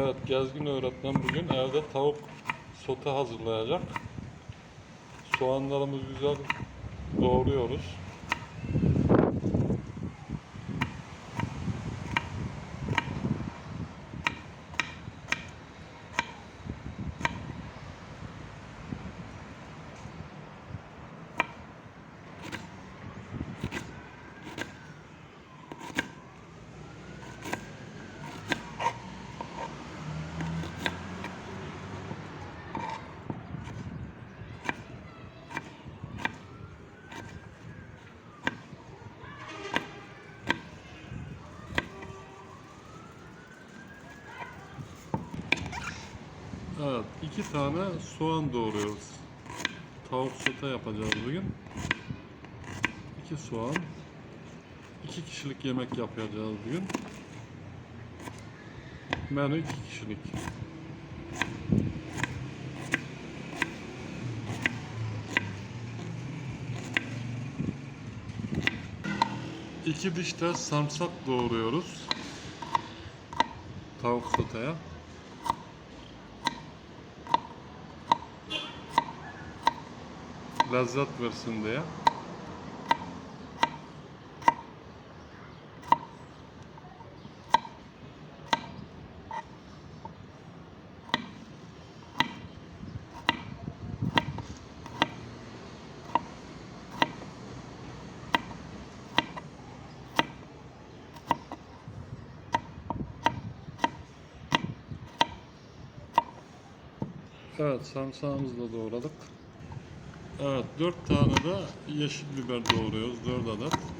Evet, Gezgin öğretmen bugün evde tavuk sote hazırlayacak. Soğanlarımızı güzel doğruyoruz. Evet, iki tane soğan doğruyoruz. Tavuk sote yapacağız bugün. İki soğan. iki kişilik yemek yapacağız bugün. Menü iki kişilik. İki diş de sarımsak doğruyoruz. Tavuk soteye. Lezzet versin diye. Evet, sarımsağımızı da doğradık. Evet, dört tane de yeşil biber doğruyoruz, dört adet.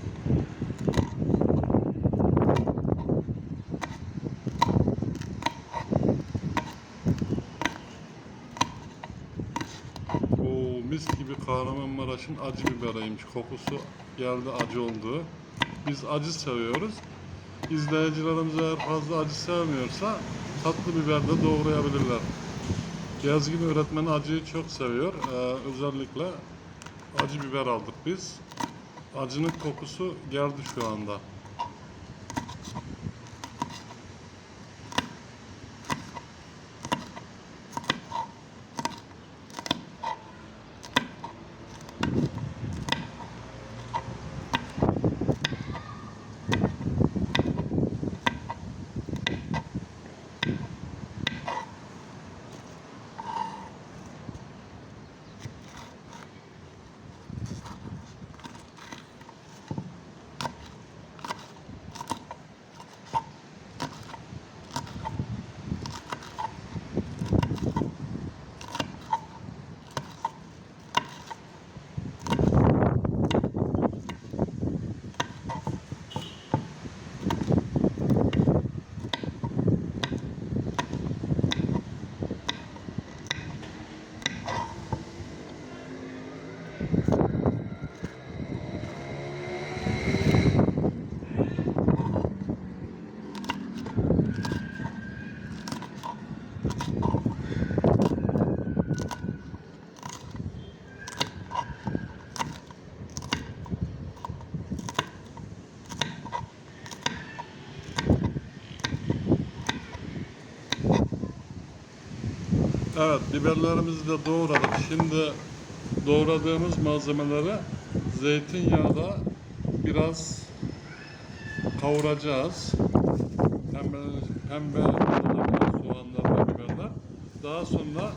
Oo, mis gibi Kahramanmaraş'ın acı biberiymiş. Kokusu geldi acı olduğu. Biz acı seviyoruz. İzleyicilerimiz eğer fazla acı sevmiyorsa tatlı biber de doğrayabilirler. Gezgin öğretmen acıyı çok seviyor. Ee, özellikle acı biber aldık biz. Acının kokusu geldi şu anda. Evet, biberlerimizi de doğradık. Şimdi doğradığımız malzemeleri zeytinyağda biraz kavuracağız. Pembe, pembe soğanlar ve biberler. Daha sonra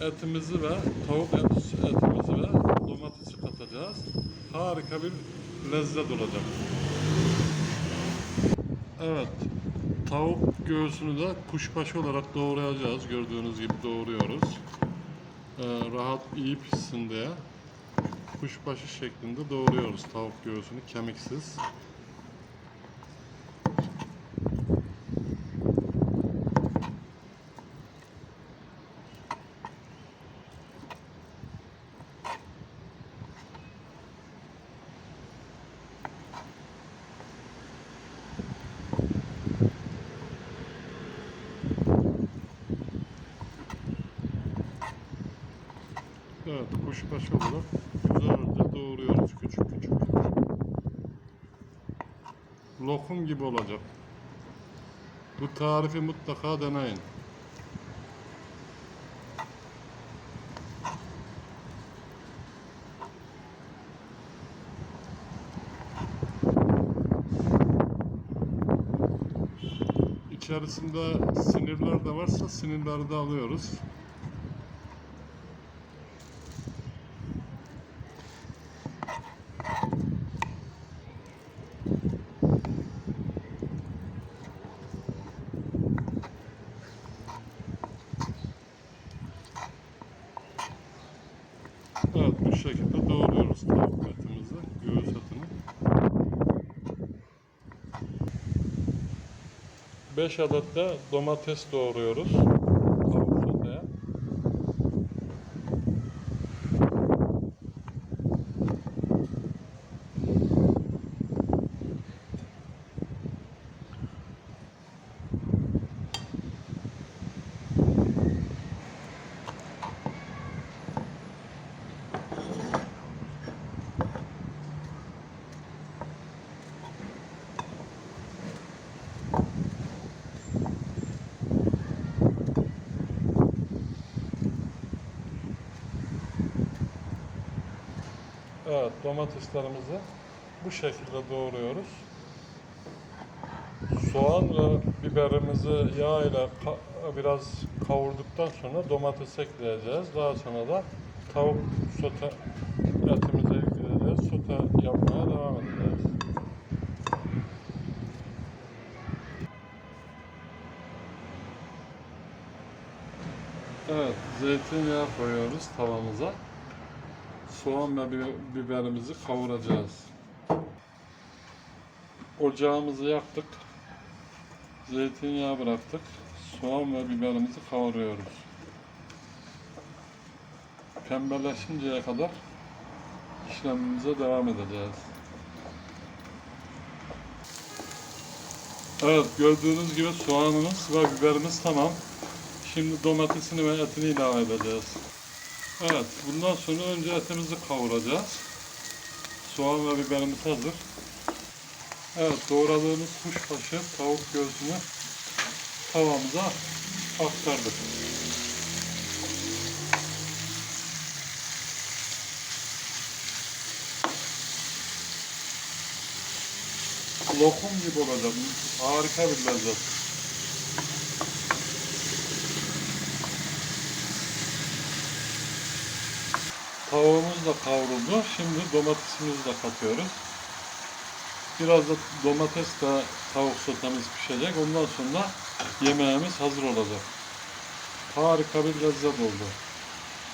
etimizi ve tavuk et, etimizi ve domatesi katacağız. Harika bir lezzet olacak. Evet, tavuk göğsünü de kuşbaşı olarak doğrayacağız. Gördüğünüz gibi doğruyoruz. Ee, rahat iyi pişsin diye kuşbaşı şeklinde doğruyoruz tavuk göğsünü kemiksiz. Evet, kuşbaşı olarak güzelce doğruyoruz küçük küçük. Lokum gibi olacak. Bu tarifi mutlaka deneyin. İçerisinde sinirler de varsa sinirleri de alıyoruz. Evet bu şekilde doğruyoruz tavuk göğüs etini. 5 adet de domates doğruyoruz. Tavuk soteye. Evet domateslerimizi bu şekilde doğruyoruz. Soğan ve biberimizi yağ ile ka- biraz kavurduktan sonra domates ekleyeceğiz. Daha sonra da tavuk sote etimizi ekleyeceğiz. Sote yapmaya devam edeceğiz. Evet, zeytinyağı koyuyoruz tavamıza. Soğan ve bi- biberimizi kavuracağız. Ocağımızı yaktık. Zeytinyağı bıraktık. Soğan ve biberimizi kavuruyoruz. Pembeleşinceye kadar işlemimize devam edeceğiz. Evet gördüğünüz gibi soğanımız ve biberimiz tamam. Şimdi domatesini ve etini ilave edeceğiz. Evet, bundan sonra önce etimizi kavuracağız. Soğan ve biberimiz hazır. Evet, doğradığımız kuşbaşı tavuk göğsünü tavamıza aktardık. Lokum gibi olacak. Harika bir lezzet. Tavuğumuz da kavruldu. Şimdi domatesimizi de katıyoruz. Biraz da domates de tavuk sotemiz pişecek. Ondan sonra yemeğimiz hazır olacak. Harika bir lezzet oldu.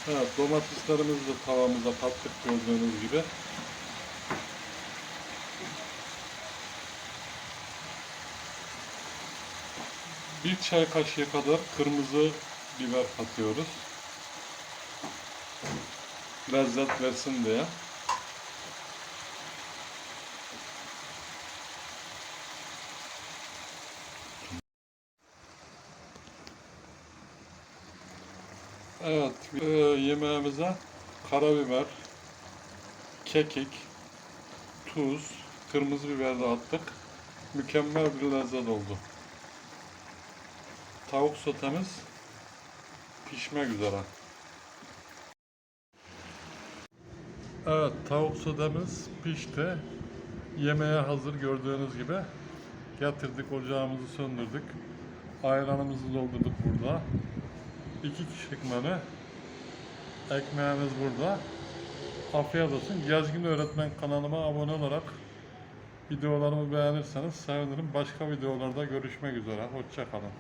Evet domateslerimizi de tavamıza kattık gördüğünüz gibi. Bir çay kaşığı kadar kırmızı biber katıyoruz lezzet versin diye. Evet, e, yemeğimize karabiber, kekik, tuz, kırmızı biber de attık. Mükemmel bir lezzet oldu. Tavuk sotemiz pişmek üzere. Evet, tavuk sodamız pişti. Yemeğe hazır gördüğünüz gibi. Getirdik, ocağımızı söndürdük. Ayranımızı doldurduk burada. İki kişilik menü. Ekmeğimiz burada. Afiyet olsun. Gezgin Öğretmen kanalıma abone olarak videolarımı beğenirseniz sevinirim. Başka videolarda görüşmek üzere. Hoşçakalın.